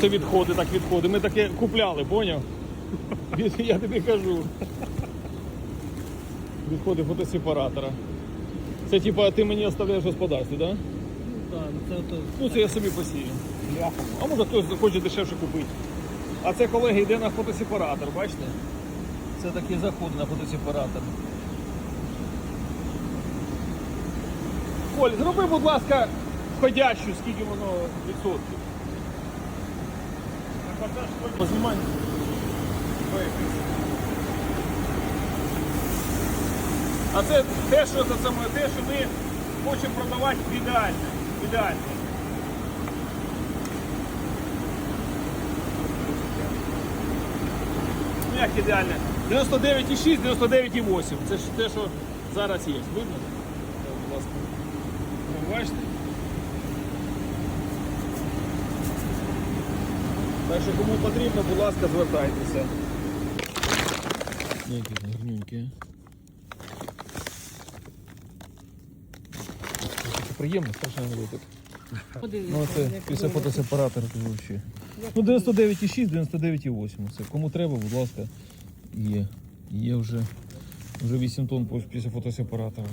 Оце відходи, так відходи. Ми таке купляли, поняв? Я тобі кажу. Відходи фотосепаратора. Це типа ти мені оставляєш в господарстві, так? Да? Так, це то. Ну це я собі посію. А може хтось хоче дешевше купити. А це колеги йде на фотосепаратор, бачите? Це такі заходи на фотосепаратор. Коль, зроби, будь ласка, входящу, скільки воно відсотків. Познімай. А це те, що це саме те, що ми хочемо продавати в ідеальне. Ідеальне. Ну як ідеальне? 99,6, 99,8. Це ж те, що зараз є. Видно? Будь ласка. Ви бачите? Так що кому потрібно, будь ласка, звертайтеся. Які гарнюнькі. Приємно, страшно не дотик. Ну, це після фотосепаратора то взагалі. Ну, 99,6, 99,8. Це кому треба, будь ласка, є. Є вже, вже 8 тонн після фотосепаратора.